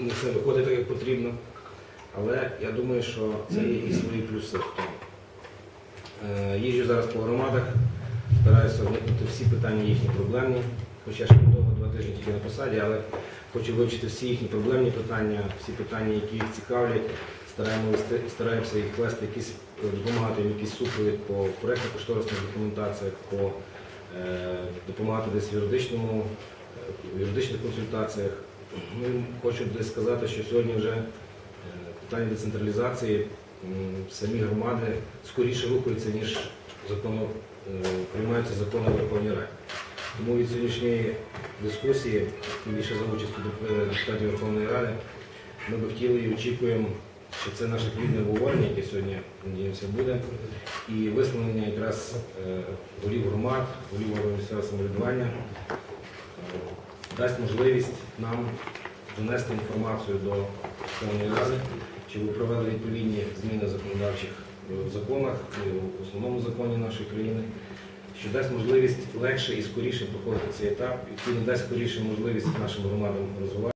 не все виходить так, як потрібно. Але я думаю, що це є і свої плюси. Е, Їжджу зараз по громадах, стараюся вникнути всі питання їхні проблемні, хоча ще довго два тижні тільки на посаді, але хочу вивчити всі їхні проблемні питання, всі питання, які їх цікавлять. Стараємо стараємося їх вести якісь, допомагати їм якийсь супровід по проєктно-кошторисних документаціях, по е, допомагати десь в юридичному, е, в юридичних консультаціях. Ну, хочу десь сказати, що сьогодні вже е, питання децентралізації самі громади скоріше рухаються, ніж закону, е, приймаються закони в Верховній Раді. Тому від сьогоднішньої дискусії, більше за участю е, депутатів Верховної Ради, ми би хотіли і очікуємо, що це наше плідне обговорення, яке сьогодні, надіємося, буде, і висловлення якраз голів громад, голів місцевого самоврядування дасть можливість нам донести інформацію до Верховної Ради, чи ви провели відповідні зміни законодавчих е, в законах, в основному законі нашої країни, що дасть можливість легше і скоріше проходити цей етап, який надасть скоріше можливість нашим громадам розвиватися.